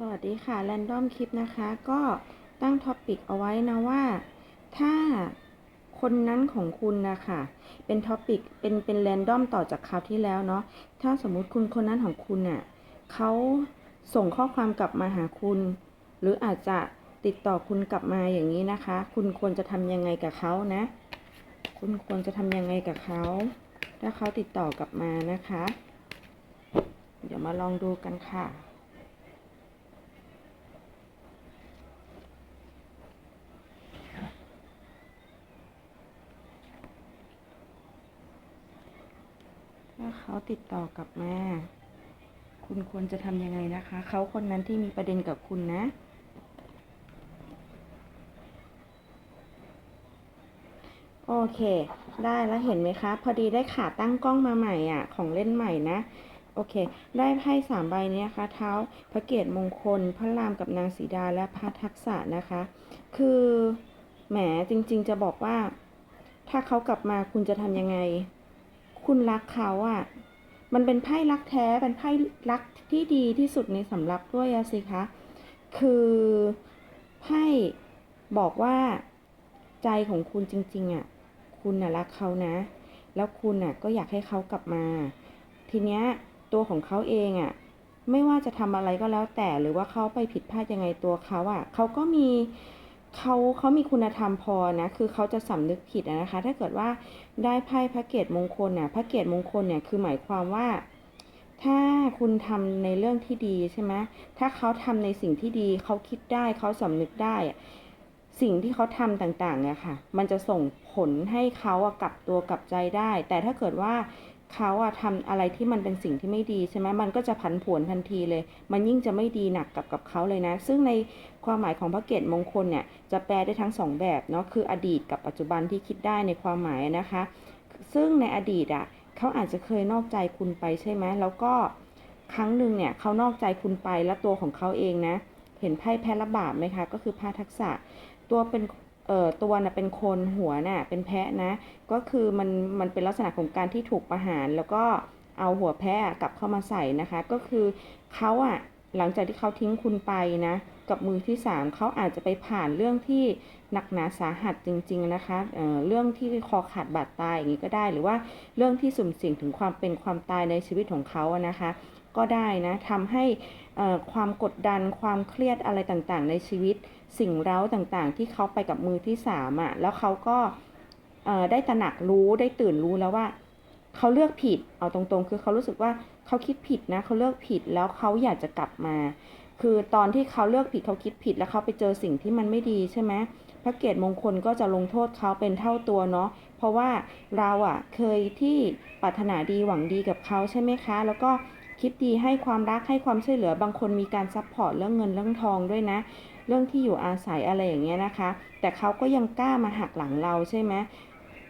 สวัสดีค่ะ แรนดอมคลิปนะคะ ก็ตั้งท็อปิกเอาไว้นะว่า ถ้าคนนั้นของคุณนะคะเป็นท็อปิกเป็นเป็นแรนดอมต่อจากคราวที่แล้วเนาะถ้าสมมุติคุณคนนั้นของคุณน่ะเขาส่งข้อความกลับมาหาคุณ หรืออาจจะติดต่อคุณกลับมาอย่างนี้นะคะ คุณควรจะทำยังไงกับเขานะ คุณควรจะทำยังไงกับเขา ถ้าเขาติดต่อกลับมานะคะ เดี๋ยวมาลองดูกันค่ะ ถ้าเขาติดต่อกลับมา คุณควรจะทำยังไงนะคะ เขาคนนั้นที่มีประเด็นกับคุณนะ โอเค ได้แล้วเห็นไหมคะ พอดีได้ขาตั้งกล้องมาใหม่อะ ของเล่นใหม่นะโอเค ได้ไพ่สามใบนี้นะคะ เท้าพระเกตมงคล พระรามกับนางสีดาและพระทักษะนะคะ คือแหมจริงๆจะบอกว่า ถ้าเขากลับมาคุณจะทำยังไง คุณรักเขาอะ่ะ มันเป็นไพ่รักแท้ เป็นไพ่รักที่ดีที่สุดในสำหรับด้วยสิคะ คือไพ่บอกว่าใจของคุณจริง ๆอะ่ะ คุณน่ะรักเขานะ แล้วคุณน่ะก็อยากให้เขากลับมา ทีเนี้ยตัวของเขาเองอะ่ะไม่ว่าจะทำอะไรก็แล้วแต่หรือว่าเขาไปผิดพลาดยังไงตัวเขาอะ่ะเขาก็มี เขาเขามีคุณธรรมพอนะ คือเขาจะสำนึกผิดนะคะ ถ้าเกิดว่าได้ไพ่พระเกตมงคลน่ะพระเกตมงคลเนี่ยคือหมายความว่า ถ้าคุณทำในเรื่องที่ดีใช่ไหมถ้าเขาทำในสิ่งที่ดีเขาคิดได้เขาสำนึกได้สิ่งที่เขาทำต่างๆเนี่ยค่ะ มันจะส่งผลให้เขาอะกลับตัวกลับใจได้ แต่ถ้าเกิดว่า เขาอะทำอะไรที่มันเป็นสิ่งที่ไม่ดีใช่ไหมมันก็จะผันผวนทันทีเลย มันยิ่งจะไม่ดีหนักกับกับเขาเลยนะ ซึ่งในความหมายของพระเกตมงคลเนี่ยจะแปลได้ทั้งสองแบบเนาะ คืออดีตกับปัจจุบันที่คิดได้ในความหมายนะคะ ซึ่งในอดีตอะเขาอาจจะเคยนอกใจคุณไปใช่ไหมแล้วก็ครั้งหนึ่งเนี่ยเขานอกใจคุณไปแล้วตัวของเขาเองนะ เห็นไพ่แพ้ระบาปไหมคะ ก็คือพาทักษะ ตัวเป็น เอ่อตัวน่ะเป็นคนหัวน่ะเป็นแพะนะ ก็คือมันมันเป็นลักษณะของการที่ถูกประหาร แล้วก็เอาหัวแพะกลับเข้ามาใส่นะคะ ก็คือเขาอะหลังจากที่เขาทิ้งคุณไปนะกับมือที่สามเขาอาจจะไปผ่านเรื่องที่หนักหนาสาหัสจริง ๆนะคะเเรื่องที่คอขาดบาดตายอย่างนี้ก็ได้ หรือว่าเรื่องที่สุ่มเสี่ยงถึงความเป็นความตายในชีวิตของเขาอะนะคะ ก็ได้นะทำให้ความกดดันความเครียดอะไรต่างๆ ในชีวิต สิ่งเร้าต่างๆ ที่เขาไปกับมือที่สามอะแล้วเขาก็ได้ตระหนักรู้ได้ตื่นรู้แล้วว่าเขาเลือกผิดเอาตรงๆ คือเขารู้สึกว่าเขาคิดผิดนะเขาเลือกผิดแล้วเขาอยากจะกลับมา คือตอนที่เขาเลือกผิดเขาคิดผิดแล้วเขาไปเจอสิ่งที่มันไม่ดีใช่ไหมพระเกตมงคลก็จะลงโทษเขาเป็นเท่าตัวเนาะเพราะว่าเราอะเคยที่ปรารถนาดีหวังดีกับเขาใช่ไหมคะ แล้วก็ คิดดีให้ความรักให้ความช่วยเหลือบางคนมีการซัพพอร์ตเรื่องเงินเรื่องทองด้วยนะ เรื่องที่อยู่อาศัยอะไรอย่างเงี้ยนะคะ แต่เขาก็ยังกล้ามาหักหลังเราใช่ไหม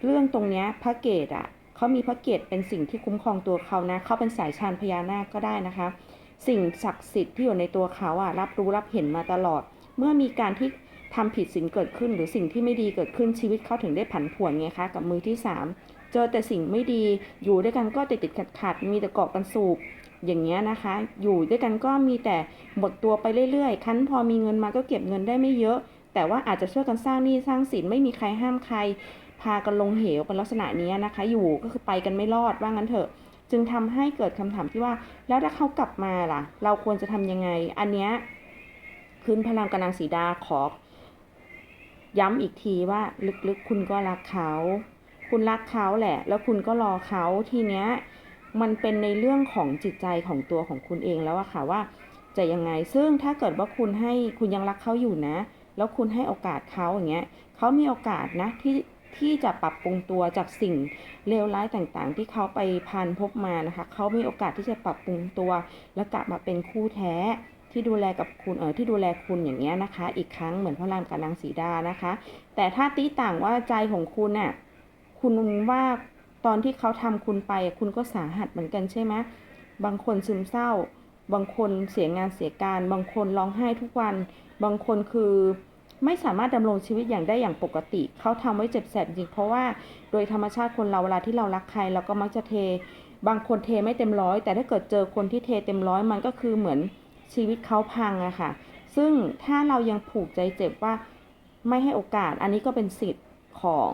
เรื่องตรงเนี้ยพระเกตอะเขามีพระเกตเป็นสิ่งที่คุ้มครองตัวเขานะเขาเป็นสายชานพญานาคก็ได้นะคะ สิ่งศักดิ์สิทธิ์ที่อยู่ในตัวเขาอะรับรู้รับเห็นมาตลอด เมื่อมีการที่ทำผิดสิ่งเกิดขึ้น หรือสิ่งที่ไม่ดีเกิดขึ้นชีวิตเขาถึงได้ผันผวนไงคะกับมือที่สามเจอแต่สิ่งไม่ดีอยู่ด้วยกันก็ติดติดขัดขัดมีแต่เกาะกันสูบ อย่างเงี้ยนะคะ อยู่ด้วยกันก็มีแต่หมดตัวไปเรื่อยๆ คันพอมีเงินมาก็เก็บเงินได้ไม่เยอะ แต่ว่าอาจจะช่วยกันสร้างหนี้สร้างสินไม่มีใครห้ามใคร พากันลงเหวเป็นลักษณะนี้นะคะ อยู่ก็คือไปกันไม่รอดว่างั้นเถอะ จึงทำให้เกิดคำถามที่ว่า แล้วถ้าเขากลับมาล่ะ เราควรจะทำยังไง อันเนี้ยพื้นพลังกนางสีดาขอ ย้ำอีกทีว่าลึกๆคุณก็รักเขา คุณรักเขาแหละ แล้วคุณก็รอเขาทีเนี้ย มันเป็นในเรื่องของจิตใจของตัวของคุณเองแล้วอะค่ะว่า จะยังไงซึ่งถ้าเกิดว่าคุณให้คุณยังรักเขาอยู่นะ แล้วคุณให้โอกาสเขาอย่างเงี้ยเขามีโอกาสนะที่ที่จะปรับปรุงตัวจากสิ่งเลวร้ายต่างๆ ที่เขาไปพันพบมานะคะเขามีโอกาสที่จะปรับปรุงตัว และกลับมาเป็นคู่แท้ที่ดูแลกับคุณเออที่ดูแลคุณอย่างเงี้ยนะคะ อีกครั้งเหมือนพระรามกับนางสีดานะคะ แต่ถ้าตีต่างว่าใจของคุณน่ะคุณว่า ตอนที่เขาทำคุณไปคุณก็สาหัสเหมือนกันใช่ไหมบางคนซึมเศร้า บางคนเสียงานเสียการ บางคนร้องไห้ทุกวัน บางคนคือไม่สามารถดำรงชีวิตอย่างได้อย่างปกติ เขาทำไว้เจ็บแสบจริงเพราะว่าโดยธรรมชาติคนเราเวลาที่เรารักใครเราก็มักจะเท บางคนเทไม่เต็มร้อย แต่ถ้าเกิดเจอคนที่เทเต็มร้อยมันก็คือเหมือนชีวิตเขาพังอะค่ะ ซึ่งถ้าเรายังผูกใจเจ็บว่าไม่ให้โอกาส อันนี้ก็เป็นสิทธิ์ของ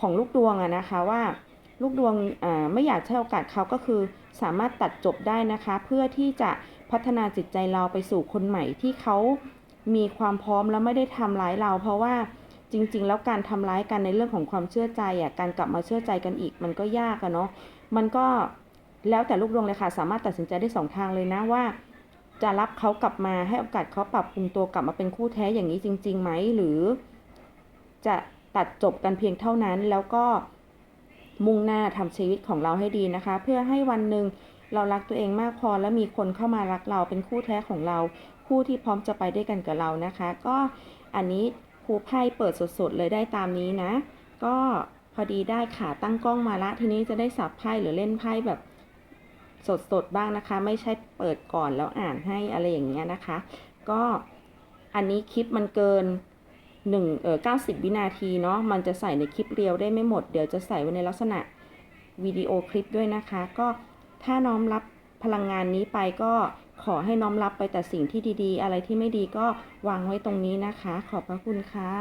ของลูกดวงอะนะคะว่า ลูกดวงไม่อยากให้โอกาสเขาก็คือ สามารถตัดจบได้นะคะ เพื่อที่จะพัฒนาจิตใจเราไปสู่คนใหม่ที่เขามีความพร้อมแล้วไม่ได้ทำร้ายเรา เพราะว่าจริง ๆ แล้วการทำร้ายกันในเรื่องของความเชื่อใจอะการกลับมาเชื่อใจกันอีก มันก็ยากอะเนาะมันก็แล้วแต่ลูกดวงเลยค่ะ สามารถตัดสินใจได้สองทางเลยนะว่า จะรับเขากลับมาให้โอกาสเขาปรับปรุงตัวกลับมาเป็นคู่แท้อย่างนี้จริงๆไหมหรือ จะตัดจบกันเพียงเท่านั้นแล้วก็ มุ่งหน้าทำชีวิตของเราให้ดีนะคะ เพื่อให้วันหนึ่งเรารักตัวเองมากพอแล้วมีคนเข้ามารักเราเป็นคู่แท้ของเรา คู่ที่พร้อมจะไปด้วยกันกับเรานะคะ ก็อันนี้ครูไพ่เปิดสดๆเลยได้ตามนี้นะ ก็พอดีได้ขาตั้งกล้องมาละทีนี้จะได้สับไพ่หรือเล่นไพ่แบบสดๆบ้างนะคะ ไม่ใช่เปิดก่อนแล้วอ่านให้อะไรอย่างเงี้ยนะคะ ก็อันนี้คลิปมันเกิน 1เอ่อ90 วินาทีเนาะมันจะใส่ในคลิปเรียวได้ไม่หมด เดี๋ยวจะใส่ไว้ในลักษณะวิดีโอคลิปด้วยนะคะ ก็ถ้าน้อมรับพลังงานนี้ไปก็ขอให้น้อมรับไปแต่สิ่งที่ดีๆ อะไรที่ไม่ดีก็วางไว้ตรงนี้นะคะ ขอบพระคุณค่ะ